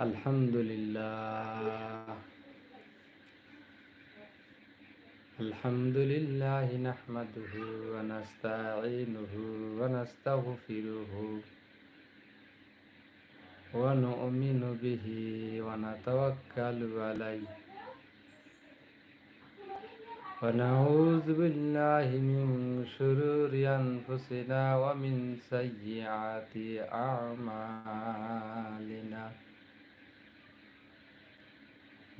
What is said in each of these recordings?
الحمد لله الحمد لله نحمده ونستعينه ونستغفره ونؤمن به ونتوكل عليه ونعوذ بالله من شرور أنفسنا ومن سيئات أعمالنا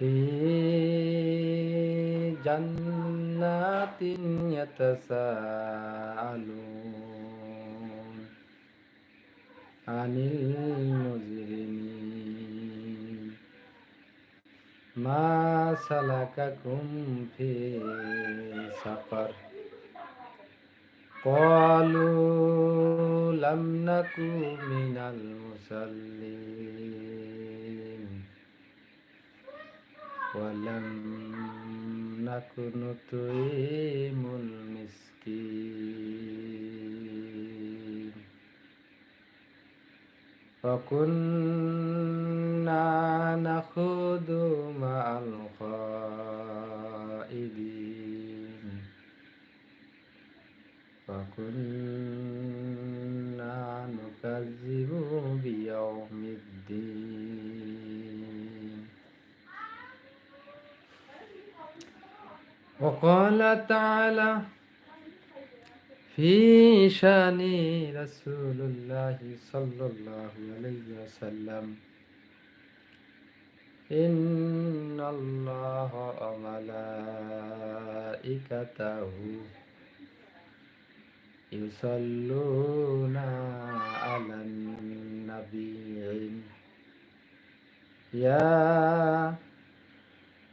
في جنات يتساءلون عن المجرمين ما سلككم في سقر قالوا لم نكن من المصلين ولم نكن نطعم المسكين وكنا نخوض مع الخائدين وكنا نكذب بيوم الدين وقال تعالى في شأن رسول الله صلى الله عليه وسلم. إن الله وملائكته يصلون على النبي. يا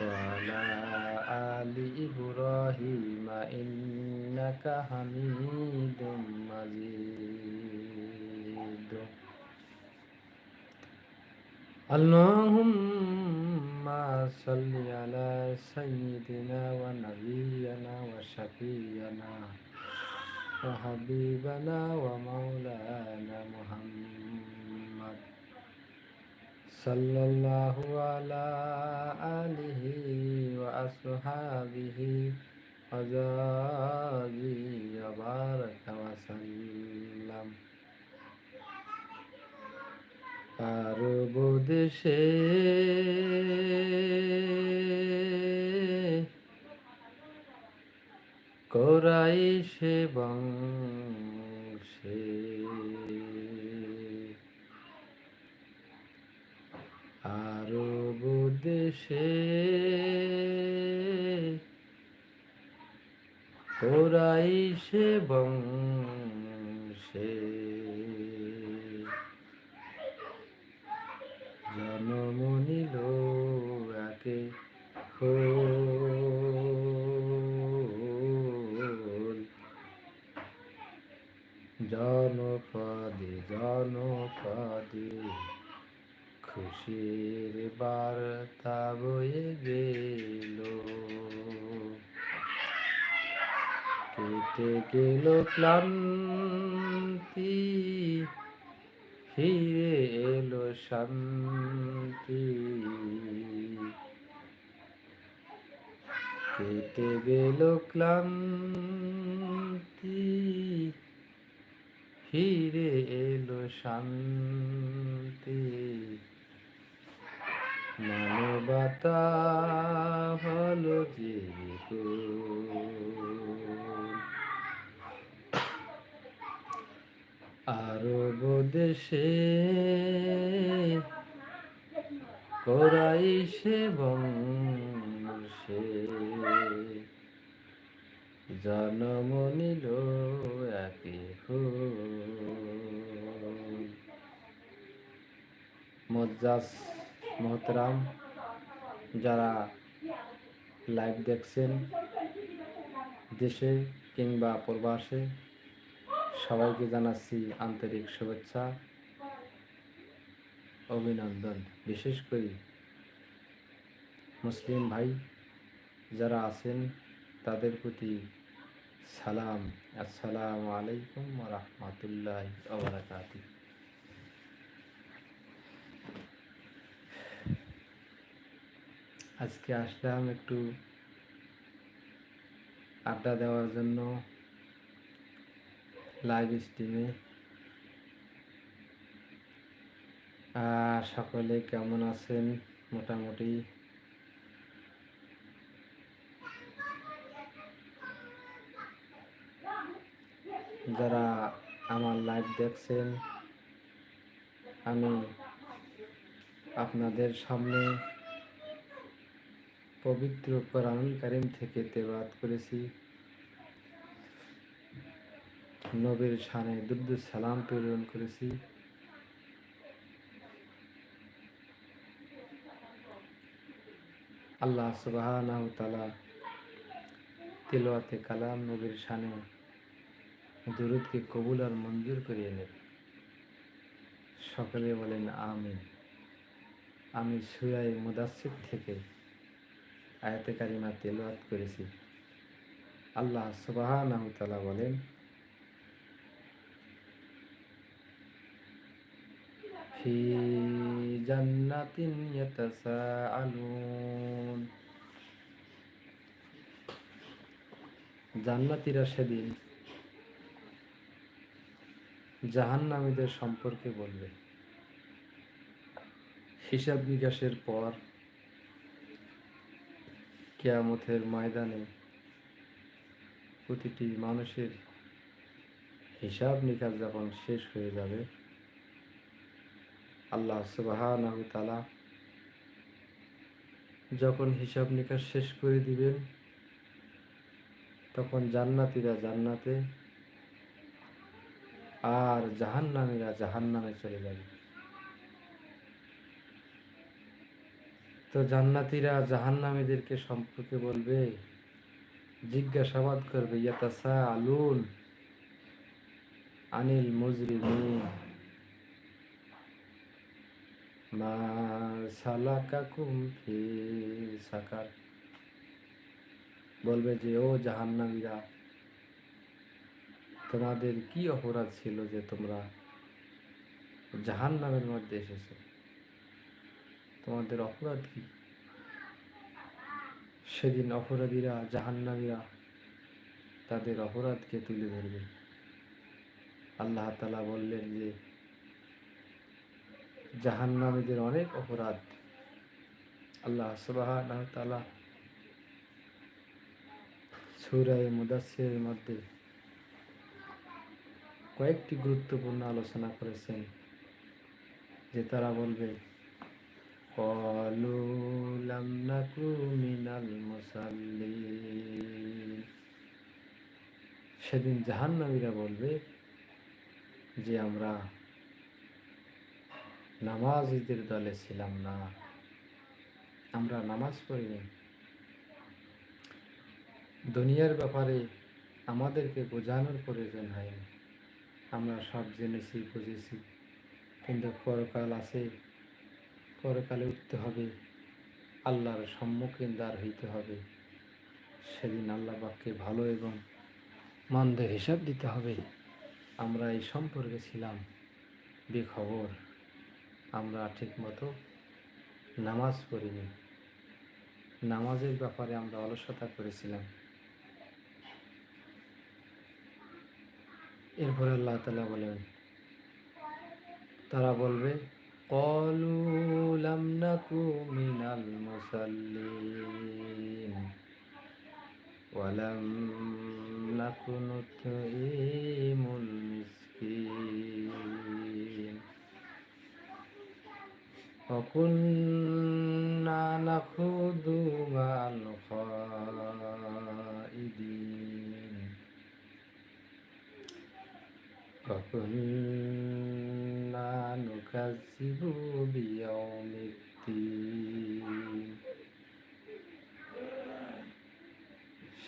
وعلى آل إبراهيم إنك حميد مجيد. اللهم صل على سيدنا ونبينا وشفينا وحبيبنا ومولانا محمد صلى الله على آله وأصحابه وزاده وبارك وسلم আরব দেশে কোরাইশে বংশে দেশে কোরাইশে বংশে। জন্ম নিল একে জনপদে জনপদে খুশির বার্তা কেটে গেল ক্লান্তি, ফিরে এলো শান্তি। কেটে গেল ক্লান্তি, ফিরে এলো শান্তি। মানবতা হলো জীবিকুল আরব দেশে করাইশে বংশে জন্ম নিল একে মজ্জাস মহতরাম, যারা লাইভ দেখছেন দেশে কিংবা প্রবাসে সবাইকে জানাচ্ছি আন্তরিক শুভেচ্ছা, অভিনন্দন। বিশেষ করে মুসলিম ভাই যারা আছেন, তাদের প্রতি সালাম। আসসালামু আলাইকুম রহমতুল্লাহ ওবরাকাতি আজকে আসলাম একটু আড্ডা দেওয়ার জন্য। লাইভ স্ট্রিমে সকলে কেমন আছেন? মোটামুটি। যারা আমার লাইভ দেখছেন, আমি আপনাদের সামনে পবিত্র কোরআন কারিম থেকে তেবাদ করেছি। নবীর শানে দুর্দ সালাম প্রেরণ করেছি। আল্লাহ সুবাহ তিলওয়াতে কালাম নবীর শানে দুরুদকে কবুল আর মঞ্জুর করিয়ে নেব সকলে বলেন আমিন। আমি সুরাই মুদাসির থেকে আয়াতে কারিমা তেলোয়াত করেছি। আল্লাহ সুবাহ বলেন في جنة يتساءلون জান্নাতীরা সেদিন জাহান্নামীদের সম্পর্কে বলবে হিসাব নিকাশের পর কেয়ামতের ময়দানে প্রতিটি মানুষের হিসাব নিকাশ যখন শেষ হয়ে যাবে আল্লাহ সুবাহ যখন হিসাব নিকাশ শেষ করে দিবেন, তখন জান্নাতিরা জান্নাতে আর জাহান্নামীরা জাহান্নামে চলে যাবে। তো জান্নাতীরা জাহান্নামীদেরকে সম্পর্কে বলবে, জিজ্ঞাসাবাদ করবে ইয়াতাসা আলুন আনিল মুজরিমিন। ফি সাকার। বলবে যে, ও জাহান্নামীরা, তোমাদের কি অপরাধ ছিল যে তোমরা জাহান্নামের মধ্যে এসেছ? তোমাদের অপরাধ কি? সেদিন অপরাধীরা, জাহান্নামীরা তাদের অপরাধকে তুলে ধরবে। আল্লাহ তালা বললেন যে জাহান্নামীদের অনেক অপরাধ আল্লাহ সুবাহ তালা সুরায় মুদাসের মধ্যে কয়েকটি গুরুত্বপূর্ণ আলোচনা করেছেন যে তারা বলবে قالوا لم نكن من المصلين সেদিন জাহান্নামীরা বলবে যে আমরা নামাজিদের দলে ছিলাম না। আমরা নামাজ পড়িনি। দুনিয়ার ব্যাপারে আমাদেরকে বোঝানোর প্রয়োজন হয়নি। আমরা সব জেনেছি, বুঝেছি। কিন্তু পরকাল আছে। পরকালে উঠতে হবে। আল্লাহর সম্মুখীন দ্বার হইতে হবে। সেদিন আল্লাহ বাক্যে ভালো এবং মন্দের হিসাব দিতে হবে। আমরা এই সম্পর্কে ছিলাম। বেখবর। আমরা ঠিকমতো নামাজ পড়িনি। নামাজের ব্যাপারে আমরা অলসতা করেছিলাম। এরপরে আল্লাহ তালা বলেন, তারা বলবে, কলু নাকু মিনাল মুসাল্লিন, ওয়ালাম নাকু নুতইমুল মিসকিন। وكنا نخوض مع الخائدين وكنا نكذب بيوم الدين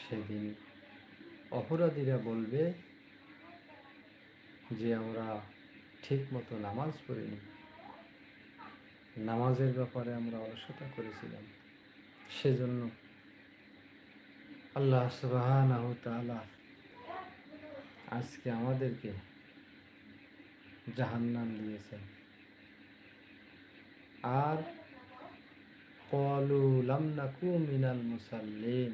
সেদিন অপরাধীরা বলবে যে আমরা ঠিক মতো নামাজ পড়িনি নামাজের ব্যাপারে আমরা অলসতা করেছিলাম। সেজন্য আল্লাহ সুবাহ আজকে আমাদেরকে জাহান্নাম দিয়েছেন। আর কলু নাকু মিনাল মুসাল্লিন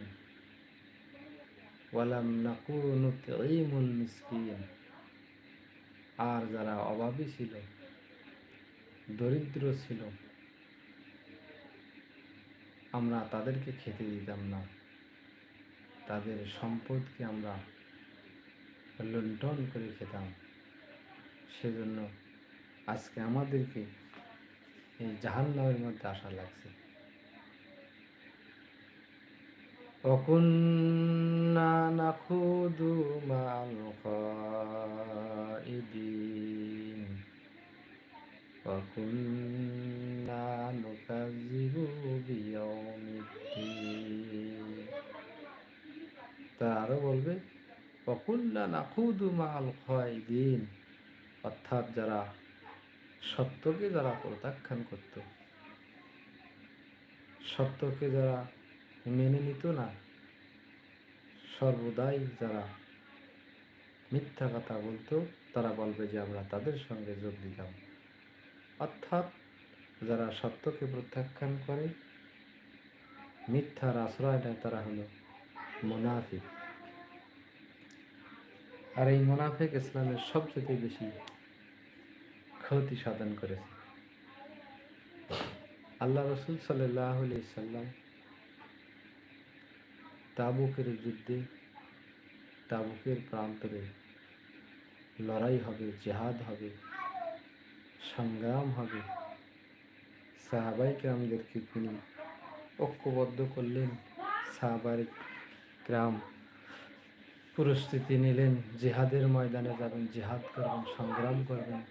ওয়ালাম নাকু নুতঈমুল মিসকিন। আর যারা অভাবী ছিল দরিদ্র ছিল আমরা তাদেরকে খেতে দিতাম না তাদের সম্পদকে আমরা লুণ্ঠন করে খেতাম সেজন্য আজকে আমাদেরকে এই জাহান্নামের মধ্যে আসা লাগছে وكنا نخوض مع الخائدين وكنا نكذب بيوم الدين তারা আরো বলবে وكنا نخوض مع الخائدين অর্থাৎ যারা সত্যকে যারা প্রত্যাখ্যান করত সত্যকে যারা মেনে নিত না সর্বদাই যারা মিথ্যা কথা বলতো তারা বলবে যে আমরা তাদের সঙ্গে যোগ দিতাম অর্থাৎ যারা সত্যকে প্রত্যাখ্যান করে, মিথ্যার আশ্রয় নেয় তারা হলো মোনাফিক। আর এই মোনাফেক ইসলামের সবচেয়ে বেশি ক্ষতি সাধন করেছে। আল্লাহ রসুল সাল্লাহ সাল্লাম তাবুকের যুদ্ধে তাবুকের প্রান্তরে লড়াই হবে, জেহাদ হবে সংগ্রাম হবে। সাহাবাই গ্রামদেরকে তিনি ঐক্যবদ্ধ করলেন। সাহাবাই গ্রাম প্রস্তুতি নিলেন, জেহাদের ময়দানে যাবেন, জেহাদ করবেন, সংগ্রাম করবেন,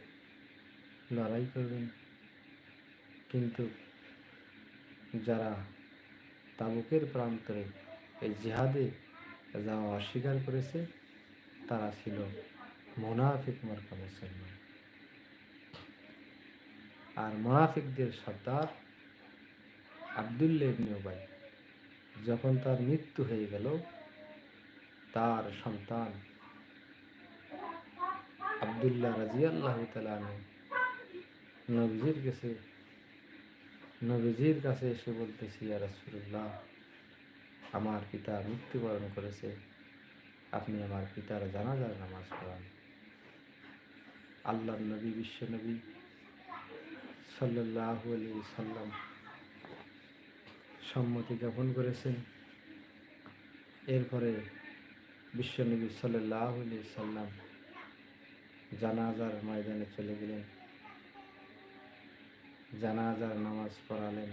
লড়াই করবেন। কিন্তু যারা তাবুকের প্রান্তরে এই জেহাদে যাওয়া অস্বীকার করেছে, তারা ছিল মোনাফিক মার্কা মুসলমান। আর মোনাফিকদের সর্দার আবদুল্লা ইবনে উবাই। যখন তার মৃত্যু হয়ে গেল, তার সন্তান আবদুল্লাহ রাজিয়াল্লাহ তালানু নবীজির কাছে নবীজির কাছে এসে বলতেছি আর রাসূলুল্লাহ, আমার পিতা মৃত্যুবরণ করেছে। আপনি আমার পিতার জানাজার নামাজ পড়ান। আল্লাহ নবী, বিশ্ব নবী সাল্লাহ আলী সাল্লাম সম্মতি জ্ঞাপন করেছেন। এরপরে বিশ্বনবী সাল্লাহ আলী সাল্লাম জানাজার ময়দানে চলে গেলেন। জানাজার নামাজ পড়ালেন।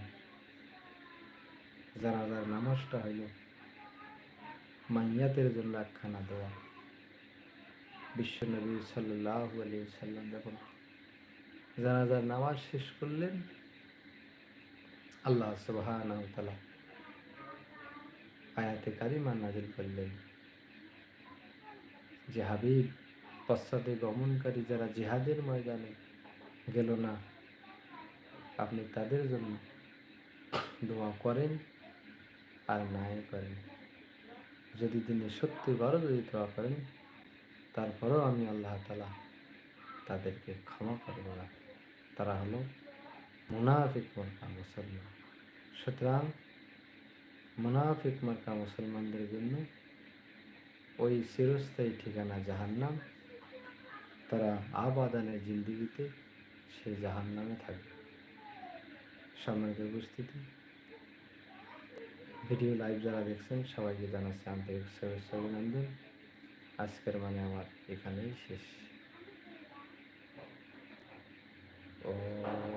জানাজার নামাজটা হইল মাইয়াতের জন্য একখানা দেওয়া বিশ্বনবী সাল্লাহ আলী সাল্লাম যখন জানাজার নামাজ শেষ করলেন। আল্লাহ তাআলা আয়াতে কারিমা নাজিল করলেন। যে হাবিব, পশ্চাতে গমনকারী যারা জিহাদের ময়দানে গেল না, আপনি তাদের জন্য দোয়া করেন আর নাই করেন। যদি তিনি সত্যিকারও যদি দোয়া করেন, তারপরেও আমি আল্লাহ তালা তাদেরকে ক্ষমা করব না। তারা হলো মুনাফিক মার্কা মুসলমান। সুতরাং মুনাফিক মার্কা মুসলমানদের জন্য ওই চিরস্থায়ী ঠিকানা জাহান্নাম। তারা আবাদানের জিন্দিগিতে সেই জাহান্নামে থাকবে। সম্মানিত উপস্থিতি, ভিডিও লাইভ যারা দেখছেন, সবাইকে জানাচ্ছি আন্তরিক অভিনন্দন। আজকের মানে আমার এখানেই শেষ। Oh.